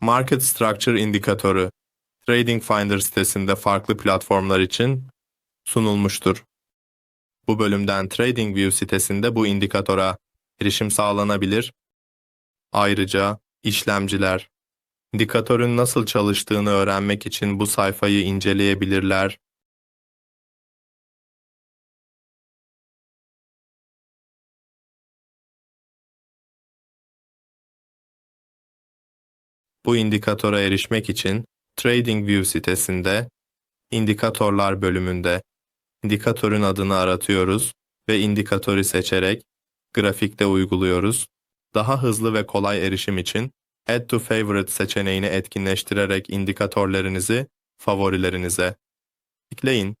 Market Structure indikatörü Trading Finder sitesinde farklı platformlar için sunulmuştur. Bu bölümden TradingView sitesinde bu indikatöre erişim sağlanabilir. Ayrıca işlemciler indikatörün nasıl çalıştığını öğrenmek için bu sayfayı inceleyebilirler. Bu indikatöre erişmek için TradingView sitesinde İndikatörler bölümünde indikatörün adını aratıyoruz ve indikatörü seçerek grafikte uyguluyoruz. Daha hızlı ve kolay erişim için Add to Favorite seçeneğini etkinleştirerek indikatörlerinizi favorilerinize ekleyin.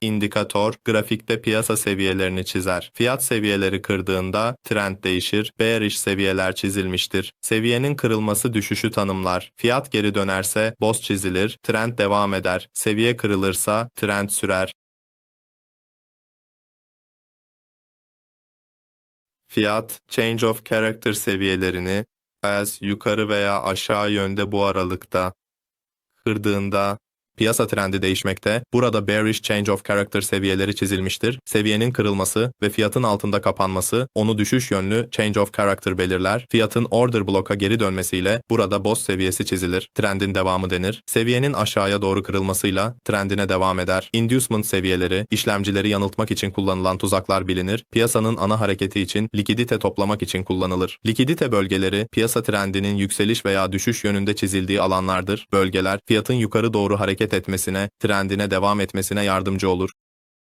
İndikatör, grafikte piyasa seviyelerini çizer. Fiyat seviyeleri kırdığında trend değişir, bearish seviyeler çizilmiştir. Seviyenin kırılması düşüşü tanımlar. Fiyat geri dönerse boz çizilir, trend devam eder. Seviye kırılırsa trend sürer. Fiyat, change of character seviyelerini as yukarı veya aşağı yönde bu aralıkta kırdığında Piyasa trendi değişmekte. Burada bearish change of character seviyeleri çizilmiştir. Seviyenin kırılması ve fiyatın altında kapanması onu düşüş yönlü change of character belirler. Fiyatın order bloka geri dönmesiyle burada boss seviyesi çizilir. Trendin devamı denir. Seviyenin aşağıya doğru kırılmasıyla trendine devam eder. Inducement seviyeleri, işlemcileri yanıltmak için kullanılan tuzaklar bilinir. Piyasanın ana hareketi için likidite toplamak için kullanılır. Likidite bölgeleri piyasa trendinin yükseliş veya düşüş yönünde çizildiği alanlardır. Bölgeler fiyatın yukarı doğru hareket etmesine, trendine devam etmesine yardımcı olur.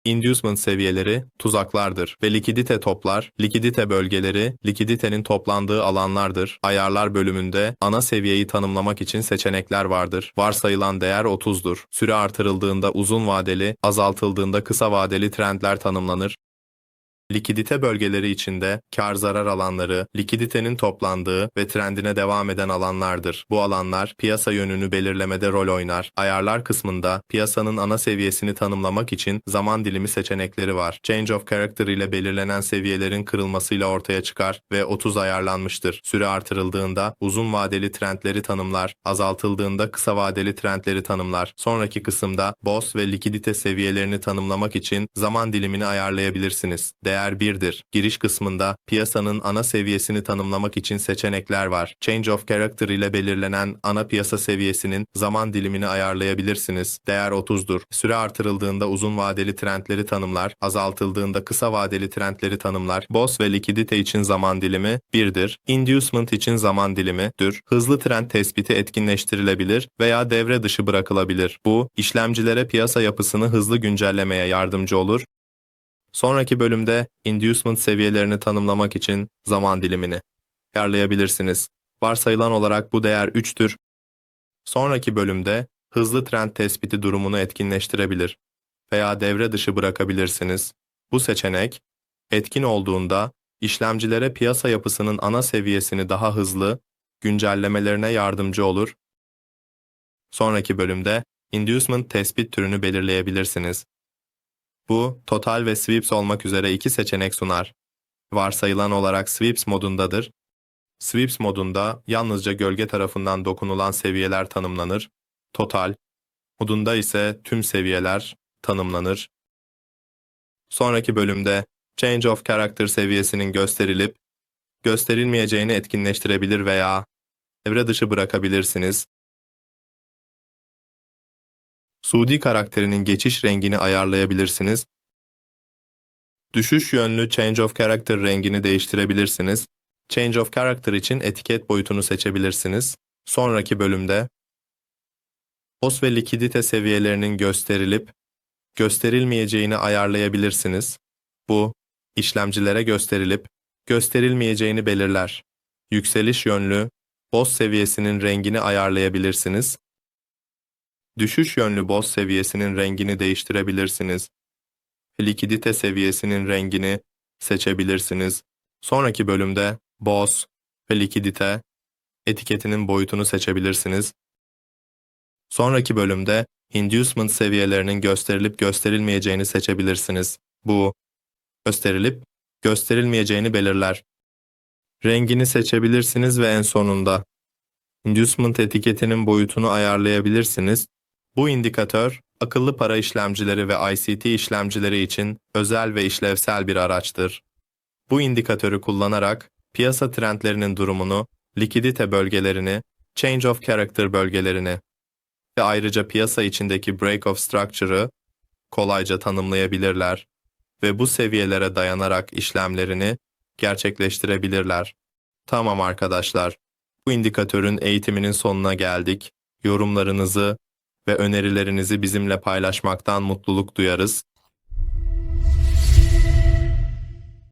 Inducement seviyeleri tuzaklardır ve likidite toplar, likidite bölgeleri, likiditenin toplandığı alanlardır. Ayarlar bölümünde ana seviyeyi tanımlamak için seçenekler vardır. Varsayılan değer 30'dur. Süre artırıldığında uzun vadeli, azaltıldığında kısa vadeli trendler tanımlanır. Likidite bölgeleri içinde kar zarar alanları, likiditenin toplandığı ve trendine devam eden alanlardır. Bu alanlar piyasa yönünü belirlemede rol oynar. Ayarlar kısmında piyasanın ana seviyesini tanımlamak için zaman dilimi seçenekleri var. Change of character ile belirlenen seviyelerin kırılmasıyla ortaya çıkar ve 30 ayarlanmıştır. Süre artırıldığında uzun vadeli trendleri tanımlar, azaltıldığında kısa vadeli trendleri tanımlar. Sonraki kısımda BOS ve likidite seviyelerini tanımlamak için zaman dilimini ayarlayabilirsiniz. Değer 1'dir. Giriş kısmında piyasanın ana seviyesini tanımlamak için seçenekler var. Change of character ile belirlenen ana piyasa seviyesinin zaman dilimini ayarlayabilirsiniz. Değer 30'dur. Süre artırıldığında uzun vadeli trendleri tanımlar, azaltıldığında kısa vadeli trendleri tanımlar. BOS ve likidite için zaman dilimi 1'dir. Inducement için zaman dilimi dür. Hızlı trend tespiti etkinleştirilebilir veya devre dışı bırakılabilir. Bu, işlemcilere piyasa yapısını hızlı güncellemeye yardımcı olur Sonraki bölümde inducement seviyelerini tanımlamak için zaman dilimini ayarlayabilirsiniz. Varsayılan olarak bu değer 3'tür. Sonraki bölümde hızlı trend tespiti durumunu etkinleştirebilir veya devre dışı bırakabilirsiniz. Bu seçenek etkin olduğunda işlemcilere piyasa yapısının ana seviyesini daha hızlı güncellemelerine yardımcı olur. Sonraki bölümde inducement tespit türünü belirleyebilirsiniz. Bu, total ve sweeps olmak üzere iki seçenek sunar. Varsayılan olarak sweeps modundadır. Sweeps modunda yalnızca gölge tarafından dokunulan seviyeler tanımlanır. Total modunda ise tüm seviyeler tanımlanır. Sonraki bölümde Change of Character seviyesinin gösterilip gösterilmeyeceğini etkinleştirebilir veya devre dışı bırakabilirsiniz. Sudi karakterinin geçiş rengini ayarlayabilirsiniz. Düşüş yönlü Change of Character rengini değiştirebilirsiniz. Change of Character için etiket boyutunu seçebilirsiniz. Sonraki bölümde POS ve likidite seviyelerinin gösterilip gösterilmeyeceğini ayarlayabilirsiniz. Bu, işlemcilere gösterilip gösterilmeyeceğini belirler. Yükseliş yönlü BOS seviyesinin rengini ayarlayabilirsiniz. Düşüş yönlü boz seviyesinin rengini değiştirebilirsiniz. Likidite seviyesinin rengini seçebilirsiniz. Sonraki bölümde boz ve likidite etiketinin boyutunu seçebilirsiniz. Sonraki bölümde inducement seviyelerinin gösterilip gösterilmeyeceğini seçebilirsiniz. Bu gösterilip gösterilmeyeceğini belirler. Rengini seçebilirsiniz ve en sonunda inducement etiketinin boyutunu ayarlayabilirsiniz. Bu indikatör, akıllı para işlemcileri ve ICT işlemcileri için özel ve işlevsel bir araçtır. Bu indikatörü kullanarak piyasa trendlerinin durumunu, likidite bölgelerini, change of character bölgelerini ve ayrıca piyasa içindeki break of structure'ı kolayca tanımlayabilirler ve bu seviyelere dayanarak işlemlerini gerçekleştirebilirler. Tamam arkadaşlar, bu indikatörün eğitiminin sonuna geldik. Yorumlarınızı ve önerilerinizi bizimle paylaşmaktan mutluluk duyarız.